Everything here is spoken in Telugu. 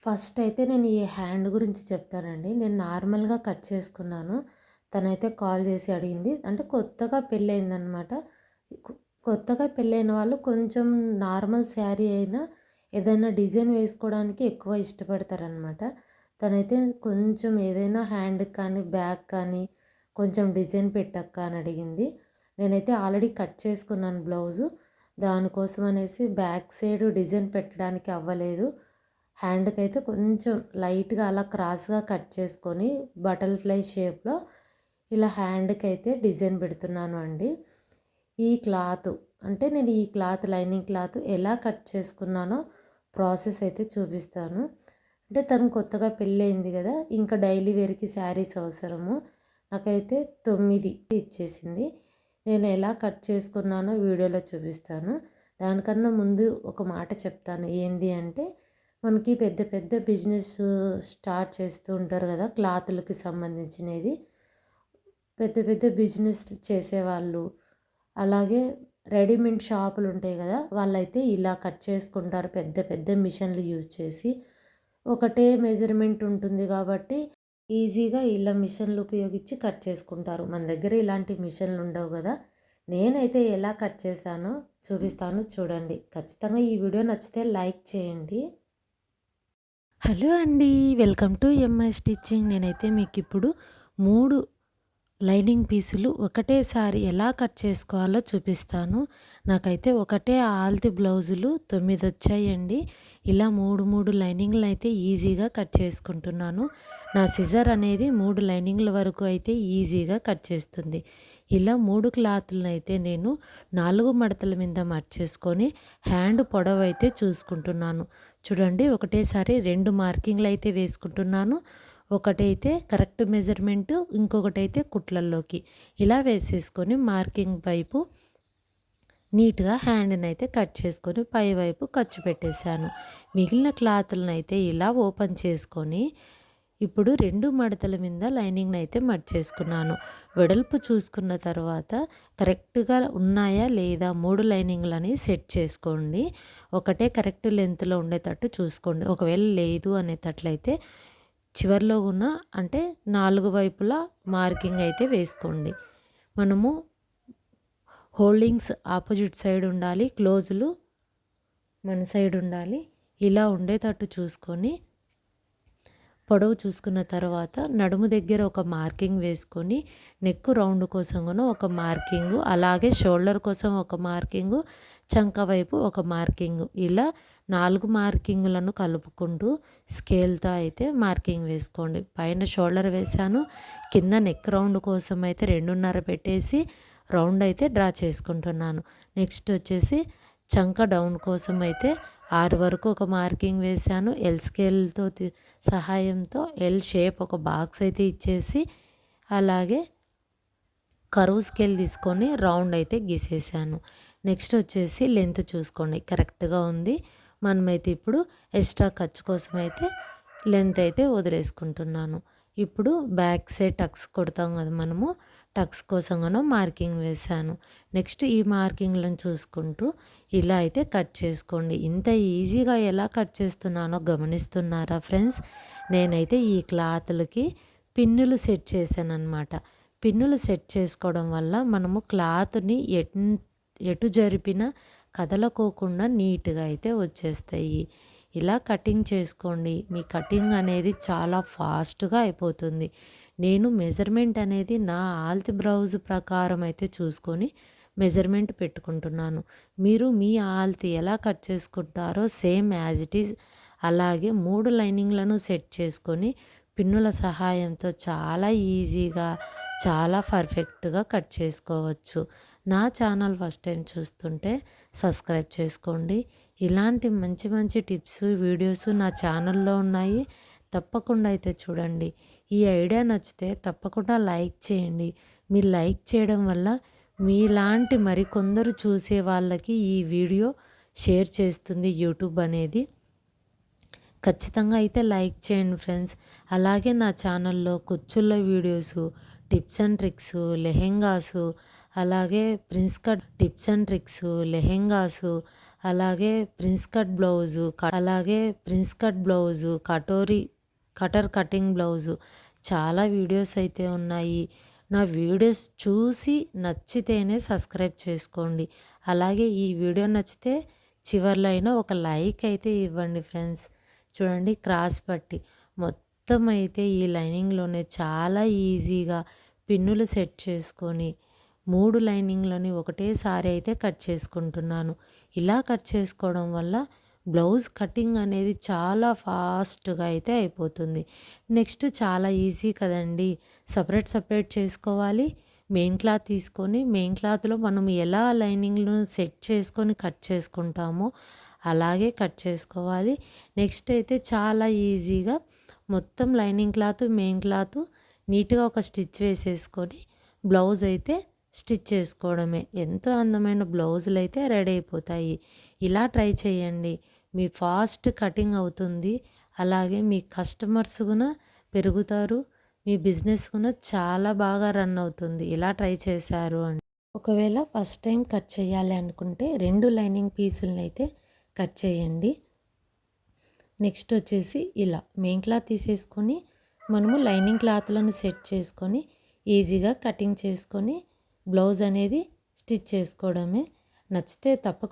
ఫస్ట్ అయితే నేను ఈ హ్యాండ్ గురించి చెప్తానండి. నేను నార్మల్‌గా కట్ చేసుకున్నాను. తనైతే కాల్ చేసి అడిగింది. అంటే కొత్తగా పెళ్ళయిందనమాట. కొత్తగా పెళ్ళైన వాళ్ళు కొంచెం నార్మల్ శారీ అయినా ఏదైనా డిజైన్ వేసుకోవడానికి ఎక్కువ ఇష్టపడతారనమాట. తనైతే కొంచెం ఏదైనా హ్యాండ్ కానీ, బ్యాక్ కానీ కొంచెం డిజైన్ పెట్టక్క అని అడిగింది. నేనైతే ఆల్రెడీ కట్ చేసుకున్నాను బ్లౌజు. దానికోసం అనేసి బ్యాక్ సైడ్ డిజైన్ పెట్టడానికి అవ్వలేదు. హ్యాండ్కి అయితే కొంచెం లైట్గా అలా క్రాస్గా కట్ చేసుకొని బటర్ఫ్లై షేప్లో ఇలా హ్యాండ్కి అయితే డిజైన్ పెడుతున్నాను అండి. ఈ క్లాత్ అంటే నేను ఈ క్లాత్ లైనింగ్ క్లాత్ ఎలా కట్ చేసుకున్నానో ప్రాసెస్ అయితే చూపిస్తాను. అంటే తను కొత్తగా పెళ్ళయింది కదా ఇంకా డైలీ వేర్కి శారీస్ అవసరము. నాకైతే తొమ్మిది ఇచ్చేసింది. నేను ఎలా కట్ చేసుకున్నానో వీడియోలో చూపిస్తాను. దానికన్నా ముందు ఒక మాట చెప్తాను. ఏంది అంటే మనకి పెద్ద పెద్ద బిజినెస్ స్టార్ట్ చేస్తూ ఉంటారు కదా క్లాతులకి సంబంధించినది. పెద్ద పెద్ద బిజినెస్ చేసేవాళ్ళు. అలాగే రెడీమేడ్ షాపులు ఉంటాయి కదా వాళ్ళైతే ఇలా కట్ చేసుకుంటారు. పెద్ద పెద్ద మిషన్లు యూజ్ చేసి ఒకటే మెజర్మెంట్ ఉంటుంది కాబట్టి ఈజీగా ఇలా మిషన్లు ఉపయోగించి కట్ చేసుకుంటారు. మన దగ్గర ఇలాంటి మిషన్లు ఉండవు కదా. నేనైతే ఎలా కట్ చేశానో చూపిస్తాను చూడండి. ఖచ్చితంగా ఈ వీడియో నచ్చితే లైక్ చేయండి. హలో అండి వెల్కమ్ టు ఎంఐ స్టిచ్చింగ్ నేనైతే మీకు ఇప్పుడు మూడు లైనింగ్ పీసులు ఒకటేసారి ఎలా కట్ చేసుకోవాలో చూపిస్తాను. నాకైతే ఒకటే ఆల్తి బ్లౌజులు తొమ్మిది వచ్చాయండి. ఇలా మూడు మూడు లైనింగ్లు అయితే ఈజీగా కట్ చేసుకుంటున్నాను. నా సిజర్ అనేది మూడు లైనింగ్ల వరకు అయితే ఈజీగా కట్ చేస్తుంది. ఇలా మూడు క్లాత్లను అయితే నేను నాలుగు మడతల మీద మర్చేసుకొని హ్యాండ్ పొడవు అయితే చూసుకుంటున్నాను. చూడండి ఒకటేసారి రెండు మార్కింగ్లు అయితే వేసుకుంటున్నాను. ఒకటైతే కరెక్ట్ మెజర్మెంట్ ఇంకొకటి అయితే కుట్లల్లోకి. ఇలా వేసేసుకొని మార్కింగ్ వైపు నీట్గా హ్యాండ్ని అయితే కట్ చేసుకొని పై వైపు ఖర్చు పెట్టేశాను. మిగిలిన క్లాత్లను అయితే ఇలా ఓపెన్ చేసుకొని ఇప్పుడు రెండు మడతల మీద లైనింగ్ని అయితే మర్చేసుకున్నాను వెడల్పు చూసుకున్న తర్వాత కరెక్ట్గా ఉన్నాయా లేదా మూడు లైనింగ్లని సెట్ చేసుకోండి. ఒకటే కరెక్ట్ లెంత్లో ఉండేటట్టు చూసుకోండి. ఒకవేళ లేదు అనేటట్లయితే చివరిలో ఉన్న అంటే నాలుగు వైపులా మార్కింగ్ అయితే వేసుకోండి. మనము హోల్డింగ్స్ ఆపోజిట్ సైడ్ ఉండాలి క్లోజులు మన సైడ్ ఉండాలి. ఇలా ఉండేటట్టు చూసుకొని పొడవు చూసుకున్న తర్వాత నడుము దగ్గర ఒక మార్కింగ్ వేసుకొని నెక్ రౌండ్ కోసం కూడా ఒక మార్కింగ్ అలాగే షోల్డర్ కోసం ఒక మార్కింగ్ చంక వైపు ఒక మార్కింగ్. ఇలా నాలుగు మార్కింగ్లను కలుపుకుంటూ స్కేల్తో అయితే మార్కింగ్ వేసుకోండి. పైన షోల్డర్ వేసాను కింద నెక్ రౌండ్ కోసం అయితే రెండున్నర పెట్టేసి రౌండ్ అయితే డ్రా చేసుకుంటున్నాను. నెక్స్ట్ వచ్చేసి చంక డౌన్ కోసం అయితే ఆరు వరకు ఒక మార్కింగ్ వేసాను ఎల్ స్కేల్తో సహాయంతో ఎల్ షేప్ ఒక బాక్స్ అయితే ఇచ్చేసి అలాగే కరువు స్కేల్ తీసుకొని రౌండ్ అయితే గీసేసాను నెక్స్ట్ వచ్చేసి లెంత్ చూసుకోండి. కరెక్ట్గా ఉంది. మనమైతే ఇప్పుడు ఎక్స్ట్రా ఖర్చు కోసం అయితే లెంత్ అయితే వదిలేసుకుంటున్నాను. ఇప్పుడు బ్యాక్ సైడ్ టక్స్ కొడతాం కదా మనము. టక్స్ కోసం మార్కింగ్ వేసాను నెక్స్ట్ ఈ మార్కింగ్లను చూసుకుంటూ ఇలా అయితే కట్ చేసుకోండి. ఇంత ఈజీగా ఎలా కట్ చేస్తున్నానో గమనిస్తున్నారా ఫ్రెండ్స్? నేనైతే ఈ క్లాత్లకి పిన్నులు సెట్ చేశాను అనమాట పిన్నులు సెట్ చేసుకోవడం వల్ల మనము క్లాత్ని ఎటు ఎటు జరిపినా కదలకోకుండా నీట్గా అయితే వచ్చేస్తాయి. ఇలా కటింగ్ చేసుకోండి. మీ కటింగ్ అనేది చాలా ఫాస్ట్గా అయిపోతుంది. నేను మెజర్మెంట్ అనేది నా ఆల్తి బ్రౌజ్ ప్రకారం అయితే చూసుకొని మెజర్మెంట్ పెట్టుకుంటున్నాను. మీరు మీ ఆల్తి ఎలా కట్ చేసుకుంటారో సేమ్ యాజ్ ఇట్ ఈజ్ అలాగే మూడు లైనింగ్లను సెట్ చేసుకొని పిన్నుల సహాయంతో చాలా ఈజీగా చాలా పర్ఫెక్ట్గా కట్ చేసుకోవచ్చు. నా ఛానల్ ఫస్ట్ టైం చూస్తుంటే సబ్స్క్రైబ్ చేసుకోండి. ఇలాంటి మంచి మంచి టిప్స్ వీడియోస్ నా ఛానల్లో ఉన్నాయి. తప్పకుండా అయితే చూడండి. ఈ ఐడియా నచ్చితే తప్పకుండా లైక్ చేయండి. మీరు లైక్ చేయడం వల్ల మీలాంటి మరికొందరు చూసే వాళ్ళకి ఈ వీడియో షేర్ చేస్తుంది యూట్యూబ్ అనేది. ఖచ్చితంగా అయితే లైక్ చేయండి ఫ్రెండ్స్. అలాగే నా ఛానల్లో కుచ్చుళ్ళ videos tips and tricks lehengas అలాగే prince cut tips and tricks lehengas అలాగే ప్రిన్స్ కట్ బ్లౌజు అలాగే prince cut blouse katori cutter cutting blouse. చాలా వీడియోస్ అయితే ఉన్నాయి. నా వీడియోస్ చూసి నచ్చితేనే సబ్స్క్రైబ్ చేసుకోండి. అలాగే ఈ వీడియో నచ్చితే చివర్లో అయినా ఒక లైక్ అయితే ఇవ్వండి ఫ్రెండ్స్. చూడండి క్రాస్ పట్టి. మొత్తం అయితే ఈ లైనింగ్లోనే చాలా ఈజీగా పిన్నులు సెట్ చేసుకొని మూడు లైనింగ్లని ఒకటేసారి అయితే కట్ చేసుకుంటున్నాను. ఇలా కట్ చేసుకోవడం వల్ల బ్లౌజ్ కటింగ్ అనేది చాలా ఫాస్ట్గా అయితే అయిపోతుంది. నెక్స్ట్ చాలా ఈజీ కదండి. సపరేట్ సపరేట్ చేసుకోవాలి. మెయిన్ క్లాత్ తీసుకొని మెయిన్ క్లాత్లో మనం ఎలా లైనింగ్ను సెట్ చేసుకొని కట్ చేసుకుంటామో అలాగే కట్ చేసుకోవాలి. నెక్స్ట్ అయితే చాలా ఈజీగా మొత్తం లైనింగ్ క్లాత్ మెయిన్ క్లాత్ నీట్గా ఒక స్టిచ్ వేసేసుకొని బ్లౌజ్ అయితే స్టిచ్ చేసుకోవడమే. ఎంతో అందమైన బ్లౌజులు అయితే రెడీ అయిపోతాయి. ఇలా ట్రై చేయండి. మీ ఫాస్ట్ కటింగ్ అవుతుంది. అలాగే మీ కస్టమర్స్ కూడా పెరుగుతారు. మీ బిజినెస్ కూడా చాలా బాగా రన్ అవుతుంది. ఇలా ట్రై చేశారు అని ఒకవేళ ఫస్ట్ టైం కట్ చేయాలి అనుకుంటే రెండు లైనింగ్ పీసులను అయితే కట్ చేయండి. నెక్స్ట్ వచ్చేసి ఇలా మెయిన్ క్లాత్ తీసేసుకొని మనము లైనింగ్ క్లాత్లను సెట్ చేసుకొని ఈజీగా కటింగ్ చేసుకొని బ్లౌజ్ అనేది స్టిచ్ చేసుకోవడమే. నచ్చితే తప్పక